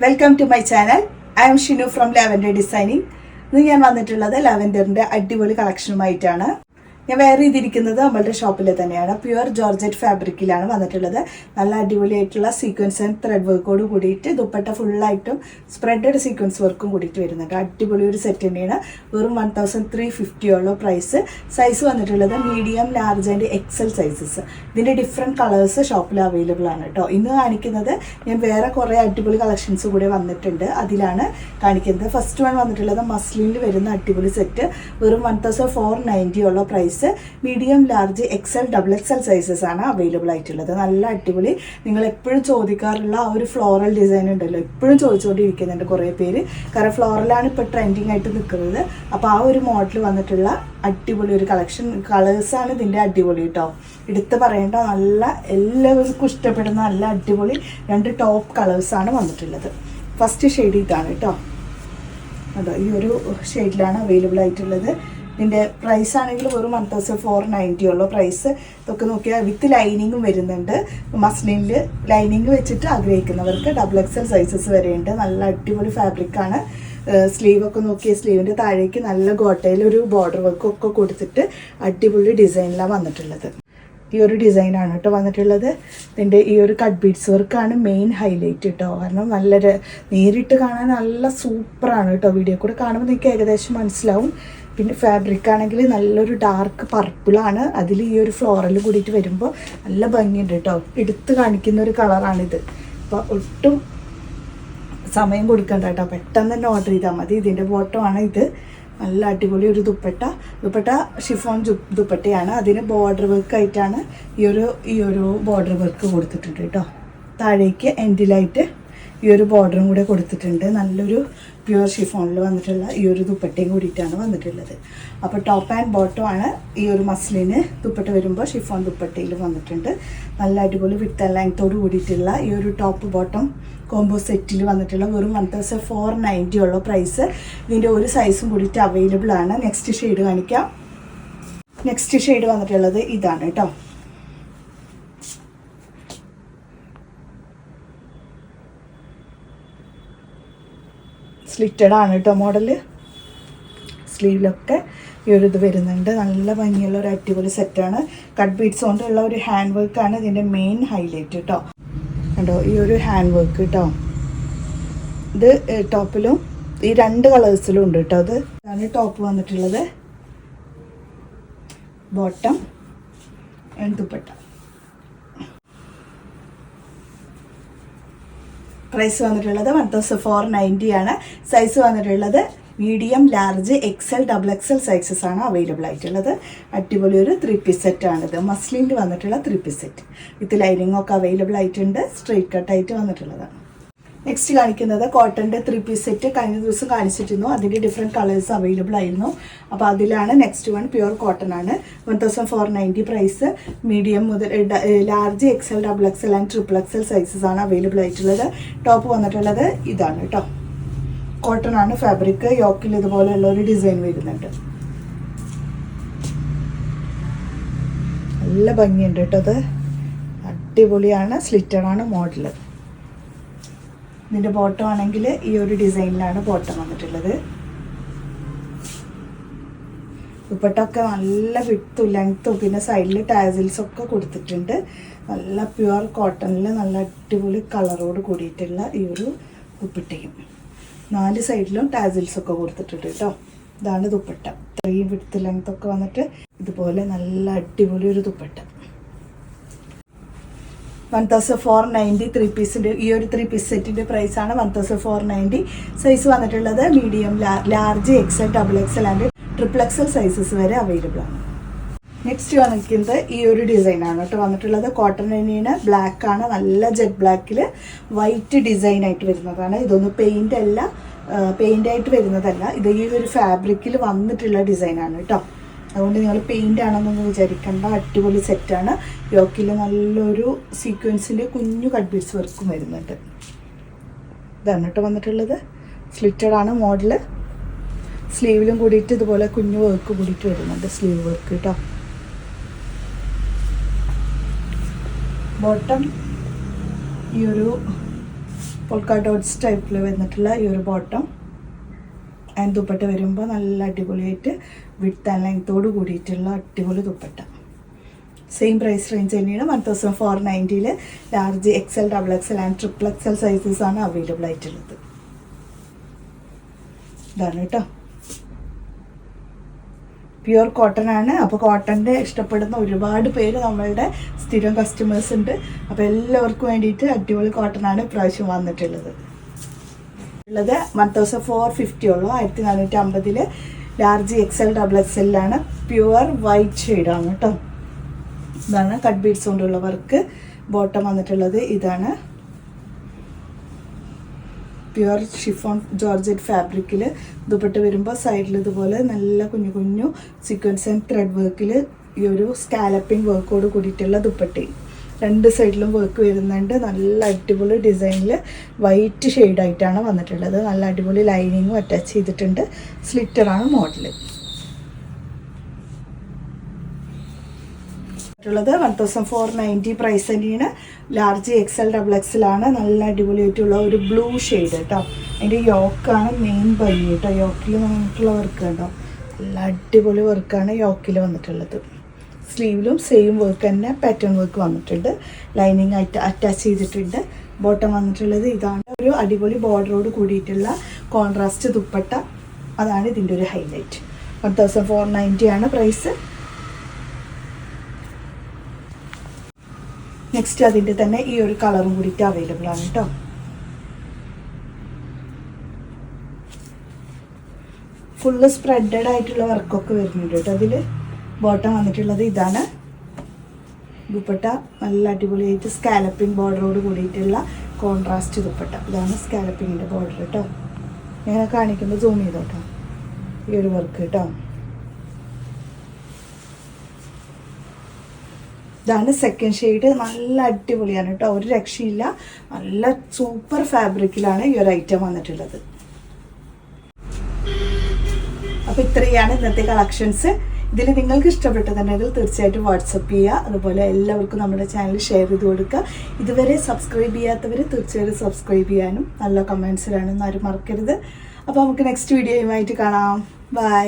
Welcome to my channel I am Shinu from lavender designing ഇന്ന് ഞാൻ വന്നിട്ടുള്ളത് ലാവൻഡറിന്റെ അടിപൊളി കളക്ഷനുമായിട്ടാണ് ഞാൻ വേറെ ചെയ്തിരിക്കുന്നത് നമ്മളുടെ ഷോപ്പിൽ തന്നെയാണ്. പ്യുവർ ജോർജറ്റ് ഫാബ്രിക്കിലാണ് വന്നിട്ടുള്ളത്. നല്ല അടിപൊളിയായിട്ടുള്ള സീക്വൻസ് ആൻഡ് ത്രെഡ് വർക്കോട് കൂടിയിട്ട് ദുപ്പട്ട ഫുള്ളായിട്ടും സ്പ്രെഡഡ് സീക്വൻസ് വർക്കും കൂടിയിട്ട് വരുന്നുണ്ട്. അടിപൊളി ഒരു സെറ്റ് തന്നെയാണ്. വെറും വൺ തൗസൻഡ് ത്രീ ഫിഫ്റ്റിയോളം പ്രൈസ് സൈസ് വന്നിട്ടുള്ളത് medium large and XL sizes ഇതിന്റെ ഡിഫറെന്റ് കളേഴ്സ് ഷോപ്പിൽ അവൈലബിൾ ആണ് കേട്ടോ ഇന്ന് കാണിക്കുന്നത് ഞാൻ വേറെ കുറേ അടിപൊളി കളക്ഷൻസ് കൂടി വന്നിട്ടുണ്ട്. അതിലാണ് കാണിക്കുന്നത്. ഫസ്റ്റ് വൺ വന്നിട്ടുള്ളത് മസ്ലിനിൽ വരുന്ന അടിപൊളി സെറ്റ് വെറും one thousand four നയന്റിയോളം price medium large XL double XL sizes ആണ് അവൈലബിൾ ആയിട്ടുള്ളത്. നല്ല അടിപൊളി. നിങ്ങൾ എപ്പോഴും ചോദിക്കാറുള്ള ആ ഒരു ഫ്ലോറൽ ഡിസൈൻ ഉണ്ടല്ലോ. എപ്പോഴും ചോദിച്ചുകൊണ്ടിരിക്കുന്നുണ്ട് കുറേ പേര്. കാരണം ഫ്ലോറലാണ് ഇപ്പോൾ ട്രെൻഡിങ് ആയിട്ട് നിൽക്കുന്നത് അപ്പോൾ ആ ഒരു മോഡൽ വന്നിട്ടുള്ള അടിപൊളി ഒരു കളക്ഷൻ കളേഴ്സാണ് ഇതിന്റെ അടിപൊളി കേട്ടോ എടുത്ത് പറയേണ്ട നല്ല എല്ലാവർക്കും ഇഷ്ടപ്പെടുന്ന നല്ല അടിപൊളി രണ്ട് ടോപ്പ് കളേഴ്സാണ് വന്നിട്ടുള്ളത്. ഫസ്റ്റ് ഷെയ്ഡ് ഇതാണ് കേട്ടോ അതോ ഈ ഒരു ഷെയ്ഡിലാണ് അവൈലബിൾ ആയിട്ടുള്ളത്. ഇതിന്റെ പ്രൈസ് ആണെങ്കിൽ വെറും വൺ തൗസൻഡ് ഫോർ നയന്റി ഉള്ളൂ. പ്രൈസ് ഇതൊക്കെ നോക്കിയാൽ വിത്ത് ലൈനിങ്ങും വരുന്നുണ്ട്. മസ്ലിനിൽ ലൈനിങ് വെച്ചിട്ട് ആഗ്രഹിക്കുന്നവർക്ക് ഡബിൾ എക്സൽ സൈസസ് വരെയുണ്ട് നല്ല അടിപൊളി ഫാബ്രിക്കാണ് സ്ലീവ് ഒക്കെ നോക്കിയ സ്ലീവിന്റെ താഴേക്ക് നല്ല ഗോട്ടയിൽ ഒരു ബോർഡർ വർക്ക് ഒക്കെ കൊടുത്തിട്ട് അടിപൊളി ഡിസൈനിലാണ് വന്നിട്ടുള്ളത്. ഈ ഒരു ഡിസൈനാണ് കേട്ടോ വന്നിട്ടുള്ളത്. ഇതിന്റെ ഈ ഒരു കട്ട് ബീഡ്സ് വർക്കാണ് മെയിൻ ഹൈലൈറ്റ് കേട്ടോ. കാരണം നല്ല ര- നേരിട്ട് കാണാൻ നല്ല സൂപ്പറാണ് കേട്ടോ. വീഡിയോ കൂടെ കാണുമ്പോൾ നിങ്ങൾക്ക് ഏകദേശം മനസ്സിലാവും. പിന്നെ ഫാബ്രിക് ആണെങ്കിൽ നല്ലൊരു ഡാർക്ക് പർപ്പിളാണ് അതിൽ ഈ ഒരു ഫ്ലോറൽ കൂടിയിട്ട് വരുമ്പോൾ നല്ല ഭംഗിയുണ്ട് കേട്ടോ എടുത്ത് കാണിക്കുന്ന ഒരു കളറാണിത് അപ്പോൾ ഒട്ടും സമയം കൊടുക്കണ്ട കേട്ടോ പെട്ടെന്ന് തന്നെ ഓർഡർ ചെയ്താൽ മതി. ഇതിന്റെ ബോട്ടമാണ് ഇത്. നല്ല അടിപൊളി ഒരു ദുപ്പട്ട. ദുപ്പട്ട ഷിഫോൺ ദുപ്പട്ടയാണ്. അതിന് ബോർഡർ വർക്ക് ആയിട്ടാണ് ഈ ഒരു ഈ ഒരു ബോർഡർ വർക്ക് കൊടുത്തിട്ടുണ്ട് കേട്ടോ താഴേക്ക് എൻഡിലായിട്ട് ഈ ഒരു ബോർഡറും കൂടെ കൊടുത്തിട്ടുണ്ട്. നല്ലൊരു പ്യുവർ ഷിഫോണിൽ വന്നിട്ടുള്ള ഈ ഒരു ദുപ്പട്ടയും കൂടിയിട്ടാണ് വന്നിട്ടുള്ളത്. അപ്പോൾ ടോപ്പ് ആൻഡ് ബോട്ടം ആണ് ഈ ഒരു മസ്ലിന് ദുപ്പട്ട വരുമ്പോൾ ഷിഫോൺ ദുപ്പട്ടയിൽ വന്നിട്ടുണ്ട്. നല്ല അടിപൊളി വിത്ത് ലെങ്ത്തോട് കൂടിയിട്ടുള്ള ഈ ഒരു ടോപ്പ് ബോട്ടം കോംബോ സെറ്റിൽ വന്നിട്ടുള്ള വെറും വൺ തൗസൻഡ് ഫോർ നയന്റി ഉള്ള പ്രൈസ് ഇതിന്റെ ഒരു സൈസും കൂടിയിട്ട് അവൈലബിൾ ആണ്. നെക്സ്റ്റ് ഷെയ്ഡ് കാണിക്കാം. നെക്സ്റ്റ് ഷെയ്ഡ് വന്നിട്ടുള്ളത് ഇതാണ് കേട്ടോ സ്ലിറ്റഡ് ആണ് കേട്ടോ മോഡൽ സ്ലീവിലൊക്കെ ഈ ഒരു ഇത് വരുന്നുണ്ട്. നല്ല ഭംഗിയുള്ള ഒരു അടിപൊളി സെറ്റാണ് കട്ട് ബീഡ്സ് കൊണ്ടുള്ള ഒരു ഹാൻഡ് വർക്കാണ് ഇതിന്റെ മെയിൻ ഹൈലൈറ്റ് കേട്ടോ കണ്ടോ? ഈ ഒരു ഹാൻഡ് വർക്ക് കേട്ടോ ഇത് ടോപ്പിലും ഈ രണ്ട് കളേഴ്സിലും ഉണ്ട് കേട്ടോ അത് ഇതാണ് ടോപ്പ് വന്നിട്ടുള്ളത്. ബോട്ടം ദുപ്പട്ട. പ്രൈസ് വന്നിട്ടുള്ളത് വൺ തൗസൻഡ് ഫോർ നയന്റി ആണ്. സൈസ് വന്നിട്ടുള്ളത് medium large XL double XL sizes ആണ് അവൈലബിൾ ആയിട്ടുള്ളത്. അടിപൊളി ഒരു ത്രീ പീസ് സെറ്റ് ആണിത്. മസ്ലിന്റെ വന്നിട്ടുള്ള ത്രീ പീസ് സെറ്റ് വിത്ത് ലൈനിങ്ങൊക്കെ അവൈലബിൾ ആയിട്ടുണ്ട്. സ്ട്രെയിറ്റ് കട്ടായിട്ട് വന്നിട്ടുള്ളതാണ്. നെക്സ്റ്റ് കാണിക്കുന്നത് കോട്ടന്റെ ത്രീ പീസ് സെറ്റ് കഴിഞ്ഞ ദിവസം കാണിച്ചിരുന്നു. അതിന്റെ ഡിഫറെന്റ് കളേഴ്സ് അവൈലബിൾ ആയിരുന്നു. അപ്പോൾ അതിലാണ് നെക്സ്റ്റ് വൺ പ്യുവർ കോട്ടൺ ആണ്. One thousand four ninety price medium മുതൽ large XL double XL and triple XL sizes ആണ് അവൈലബിൾ ആയിട്ടുള്ളത്. ടോപ്പ് വന്നിട്ടുള്ളത് ഇതാണ് കേട്ടോ കോട്ടൺ ആണ് ഫാബ്രിക് യോക്കിൽ ഇതുപോലെയുള്ള ഒരു ഡിസൈൻ വരുന്നുണ്ട്. നല്ല ഭംഗിയുണ്ട് കേട്ടോ അത്. അടിപൊളിയാണ് സ്ലിറ്റഡാണ് മോഡൽ ഇതിന്റെ ബോട്ടം ആണെങ്കിൽ ഈ ഒരു ഡിസൈനിലാണ് ബോട്ടം വന്നിട്ടുള്ളത്. ദുപ്പട്ടൊക്കെ നല്ല വിട്ടും ലെങ്ത്തും പിന്നെ സൈഡിൽ ടാസിൽസൊക്കെ കൊടുത്തിട്ടുണ്ട്. നല്ല പ്യുവർ കോട്ടണിൽ നല്ല അടിപൊളി കളറോട് കൂടിയിട്ടുള്ള ഈ ഒരു ദുപ്പട്ടയും. നാല് സൈഡിലും ടാസിൽസൊക്കെ കൊടുത്തിട്ടുണ്ട് കേട്ടോ. ഇതാണ് ദുപ്പട്ട. ഇത്രയും വിടുത്ത് ലെങ്ത്തൊക്കെ വന്നിട്ട് ഇതുപോലെ നല്ല അടിപൊളി ഒരു dupatta. One thousand four ninety three പീസിന്റെ ഈ ഒരു ത്രീ പീസ് സെറ്റിന്റെ പ്രൈസാണ് one thousand four ninety size വന്നിട്ടുള്ളത് medium large XL double XL and triple XL sizes വരെ അവൈലബിൾ ആണ്. നെക്സ്റ്റ് വന്നിരിക്കുന്നത് ഈ ഒരു ഡിസൈനാണ് കേട്ടോ. വന്നിട്ടുള്ളത് കോട്ടൺ തന്നെയാണ് ബ്ലാക്ക് ആണ്. നല്ല ജെറ്റ് ബ്ലാക്കിൽ വൈറ്റ് ഡിസൈൻ ആയിട്ട് വരുന്നതാണ്. ഇതൊന്നും പെയിന്റ് അല്ല പെയിന്റ് ആയിട്ട് വരുന്നതല്ല. ഇത് ഈ ഒരു ഫാബ്രിക്കിൽ വന്നിട്ടുള്ള ഡിസൈനാണ് കേട്ടോ. അതുകൊണ്ട് നിങ്ങൾ പെയിന്റ് ആണെന്നൊന്നും വിചാരിക്കേണ്ട അടിപൊളി സെറ്റാണ് യോക്കിൽ നല്ലൊരു സീക്വൻസിന്റെ കുഞ്ഞു കട്ട് ബീഡ്സ് വർക്കും വരുന്നുണ്ട്. ഇതാണ് വന്നിട്ടുള്ളത്. സ്ലിറ്റഡ് ആണ് മോഡൽ സ്ലീവിലും കൂടിയിട്ട് ഇതുപോലെ കുഞ്ഞു വർക്ക് കൂടിയിട്ട് വരുന്നുണ്ട് സ്ലീവ് വർക്ക് കേട്ടോ ബോട്ടം ഈ ഒരു പൊൾക്കാ ഡോട്ട്സ് ടൈപ്പിൽ വന്നിട്ടുള്ള ഈ ഒരു ബോട്ടം ദുപ്പട്ട വരുമ്പോൾ നല്ല അടിപൊളിയായിട്ട് വിട്ട് ആൻഡ് ലെങ്ത്തോട് കൂടിയിട്ടുള്ള അടിപൊളി ദുപ്പട്ട. സെയിം പ്രൈസ് റേഞ്ച് തന്നെയാണ്. One thousand four നയന്റിയിൽ large XL double XL and triple XL sizes ആണ് അവൈലബിൾ ആയിട്ടുള്ളത്. ഇതാണ് കേട്ടോ പ്യുവർ കോട്ടൺ ആണ്. അപ്പോൾ കോട്ടന്റെ ഇഷ്ടപ്പെടുന്ന ഒരുപാട് പേര് നമ്മളുടെ സ്ഥിരം കസ്റ്റമേഴ്സ് ഉണ്ട്. അപ്പോൾ എല്ലാവർക്കും വേണ്ടിയിട്ട് അടിപൊളി കോട്ടൺ ആണ് ഇപ്രാവശ്യം വന്നിട്ടുള്ളത്. ഉള്ളത്. വൺ തൗസൻഡ് ഫോർ ഫിഫ്റ്റി ഉള്ളൂ. ആയിരത്തി നാനൂറ്റി അമ്പതിൽ large X L double X എല്ലാണ് pure white ഷെയ്ഡാണ് കേട്ടോ ഇതാണ് കട്ട് ബീഡ്സ് കൊണ്ടുള്ള വർക്ക് ബോട്ടം വന്നിട്ടുള്ളത് ഇതാണ്. പ്യുവർ ഷിഫോൺ ജോർജറ്റ് ഫാബ്രിക്കിൽ ദുപ്പട്ട് വരുമ്പോൾ സൈഡിൽ ഇതുപോലെ നല്ല കുഞ്ഞു കുഞ്ഞു സീക്വൻസ് ആൻഡ് ത്രെഡ് വർക്കിൽ ഈ ഒരു സ്കാലപ്പിംഗ് വർക്കോട് കൂടിയിട്ടുള്ള ദുപ്പട്ടയും. രണ്ട് സൈഡിലും വർക്ക് വരുന്നുണ്ട്. നല്ല അടിപൊളി ഡിസൈനിൽ വൈറ്റ് ഷെയ്ഡായിട്ടാണ് വന്നിട്ടുള്ളത്. നല്ല അടിപൊളി ലൈനിങ്ങും അറ്റാച്ച് ചെയ്തിട്ടുണ്ട്. സ്ലിറ്ററാണ് model ുള്ളത് one thousand four ninety price തന്നെയാണ്. ലാർജ് എക്സൽ ഡബിൾ എക്സലാണ് നല്ല അടിപൊളിയായിട്ടുള്ള ഒരു ബ്ലൂ ഷെയ്ഡ് കേട്ടോ അതിന്റെ യോക്കാണ് മെയിൻ ഭംഗി കേട്ടോ യോക്കിൽ വന്നിട്ടുള്ള വർക്ക് കേട്ടോ നല്ല അടിപൊളി വർക്കാണ് യോക്കിൽ വന്നിട്ടുള്ളത്. സ്ലീവിലും സെയിം വർക്ക് തന്നെ പാറ്റേൺ വർക്ക് വന്നിട്ടുണ്ട്. ലൈനിങ് ആയിട്ട് അറ്റാച്ച് ചെയ്തിട്ടുണ്ട്. ബോട്ടം വന്നിട്ടുള്ളത് ഇതാണ്. ഒരു അടിപൊളി ബോർഡറോട് കൂടിയിട്ടുള്ള കോൺട്രാസ്റ്റ് ദുപ്പട്ട. അതാണ് ഇതിന്റെ ഒരു highlight one thousand four ninety ആണ് പ്രൈസ് നെക്സ്റ്റ് അതിന്റെ തന്നെ ഈ ഒരു കളറും കൂടിയിട്ട് അവൈലബിൾ ആണ് കേട്ടോ ഫുള്ള് സ്പ്രെഡഡ് ആയിട്ടുള്ള വർക്കൊക്കെ വരുന്നുണ്ട് കേട്ടോ അതിൽ ബോട്ടം വന്നിട്ടുള്ളത് ഇതാണ്. ദുപ്പട്ട നല്ല അടിപൊളിയായിട്ട് സ്കാലപ്പിംഗ് ബോർഡറോട് കൂടിയിട്ടുള്ള കോൺട്രാസ്റ്റ് ദുപ്പട്ട. ഇതാണ് സ്കാലപ്പിങ്ങിന്റെ ബോർഡർ കേട്ടോ ഞാൻ കാണിക്കുമ്പോൾ സൂം ചെയ്തോട്ടോ. ഈ ഒരു വർക്ക് കേട്ടോ ഇതാണ് സെക്കൻഡ് ഷെയ്ഡ് നല്ല അടിപൊളിയാണ് കേട്ടോ ഒരു രക്ഷയില്ല. നല്ല സൂപ്പർ ഫാബ്രിക്കിലാണ് ഈ ഒരു ഐറ്റം വന്നിട്ടുള്ളത്. അപ്പോൾ ഇത്രയാണ് ഇന്നത്തെ കളക്ഷൻസ് ഇതിൽ നിങ്ങൾക്ക് ഇഷ്ടപ്പെട്ടതുണ്ടെങ്കിൽ തീർച്ചയായിട്ടും വാട്സപ്പ് ചെയ്യുക അതുപോലെ എല്ലാവർക്കും നമ്മുടെ ചാനൽ ഷെയർ ചെയ്ത് കൊടുക്കുക ഇതുവരെ സബ്സ്ക്രൈബ് ചെയ്യാത്തവർ തീർച്ചയായിട്ടും സബ്സ്ക്രൈബ് ചെയ്യാനും നല്ല കമൻസിലാണെന്ന് ആരും മറക്കരുത്. അപ്പോൾ നമുക്ക് നെക്സ്റ്റ് വീഡിയോയുമായിട്ട് കാണാം. ബൈ